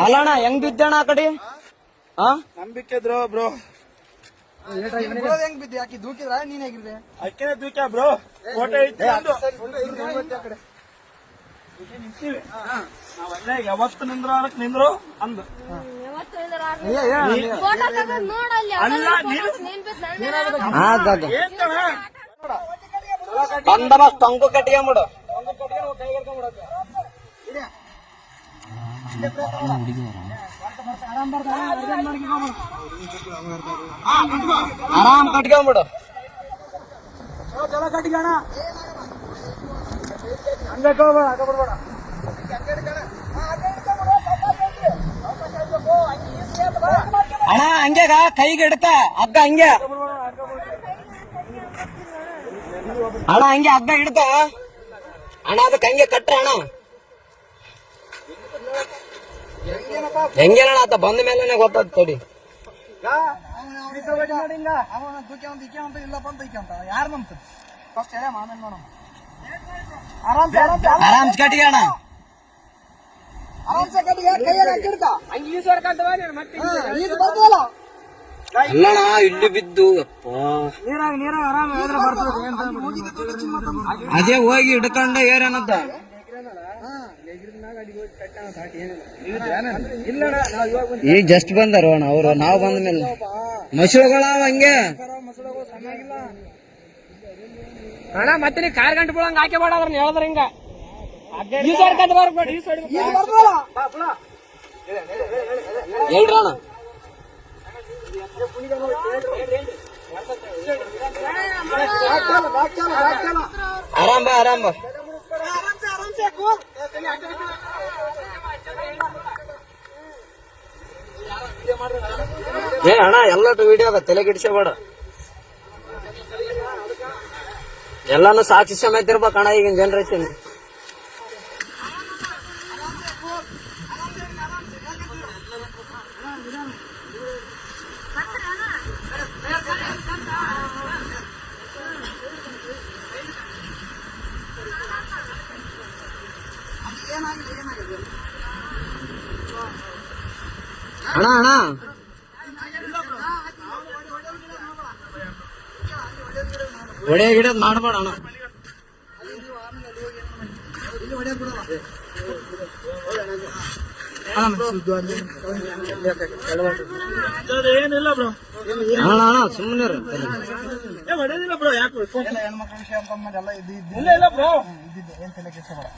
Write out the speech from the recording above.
ಅಲ್ಲಣ್ಣ ಹೆಂಗ್ ಬಿದ್ದಣ್ಣ ಆ ಕಡೆ? ಆ? ನಂಬಿಕೆ ಬ್ರೋ. ಬ್ರೋ ಹೆಂಗ್ ಬಿದ್ದಿ ಆಕಿ ದೂಕಿದ್ರ ನೀನ್ ಹೇಗಿರ್ದೆ ಅಕ್ಕಿನ ದೂಕ್ಯ ಬ್ರೋ ಫೋಟೋ ಐತಿ ಒಂದು. ನಾವೆಲ್ಲ ಯಾವತ್ತು ನಿಂದ್ರು ನಿಂದ್ರು? ಅಂದ. ನೋಡಲ್ಲಿ ಅಲ್ಲ, ನೀನು- ಹಾ ಅದಾಗ ಏನ್ ಕಣ? ಬಂದೋಬಸ್ತ್ ಟೊಂಕು ಕಟ್ಕೊಂಬಿಡು ಆರಾಮ್ ಕಟ್ಕೊಂಬಿಡು ಅಣ್ಣ ಹಂಗ್ಯಾಗ ಕೈಗೆ ಹಿಡ್ಕ ಹಗ್ಗ ಹಂಗೆ ಅಣ್ಣ ಹಂಗೆ ಹಗ್ಗ ಹಿಡ್ಕ ಅಣ್ಣ ಅದಕ್ಕೆ ಹಂಗೆ ಕಟ್ರ ಅಣ್ಣ ಹೆಂಗೇನಣ್ಣ ಆತ ಬಂದ ಮೇಲೆ ಗೊತ್ತಾದ ತಡಿ. ಆರಾಮ್ ಅಣ್ಣ. ಇಲ್ಲಿ ಬಿದ್ದು ಅಪ್ಪ. ನೀರಾಗ ನೀರಾಗ ಆರಾಮ ಹೇಳಿದ್ರೆ ಬರ್ತದೆ ಅದೇ ಹೋಗಿ ಹಿಡ್ಕೊಂಡ ಏರೇನಂತ ಇವಾಗ ಈಗ ಜಸ್ಟ್ ಬಂದಾರ ಅಣ್ಣ ಅವ್ರು ನಾವ್ ಬಂದ ಮೇಲೆ ಮಸುಳುಗಳ ಹಂಗೆ ಅಣ್ಣ ಮತ್ತೆ ನೀ ಕಾರ್ ಗಂಟೆ ಬೀಳಂಗ ಹಾಕಿ ಬೇಡ ಹೇಳದ್ರ ಹೇಳಿದ್ರ ಹಿಂಗ ಈ ಸೈಡ್ ಕದ್ ಬರ್ಬೇಡ ಈ ಸೈಡ್ ಈಗ ಬರ್ತದಲ್ಲ ಹೇಳ್ರಿ ಅಣ್ಣ ಆರಾಮ್ ಆರಾಮ್ ಹಾಕು ಏ ಅಣ್ಣ ಎಲ್ಲಟು ವಿಡಿಯೋ ಅದ, ತಲೆ ಗಿಡ್ಸಬೇಡ ಎಲ್ಲಾನು ಸಾಕ್ಷಿ ಸಮೇತ ಇರ್ಬೇಕು ಅಣ್ಣ, ಈಗಿನ ಜನರೇಷನ್ ಅಣ್ಣ ಅಣ್ಣ. ಒಡೆ ಗಿಡ ಮಾಡಬೇಡ ಅಣ್ಣ. ಏನಿಲ್ಲ ಬ್ರೋ ಅಣ್ಣ ಅಣ್ಣ ಸುಮ್ಮನೆ ಏ ಹೊಡೆದಿಲ್ಲ ಬ್ರೋ ಯಾಕೆ? ಹೆಣ್ಮಕ್ಳ ವಿಷಯ ಅಂತ ಅಂದ್ಮೇಲೆ ಎಲ್ಲ ಇದು ಇಲ್ಲ ಇಲ್ಲ ಬ್ರೋ. ಇದ್ದಿದ್ದು. ಏನ್ ತಲೆ ಕೆಡಿಸ್ಕೋಬೇಡ.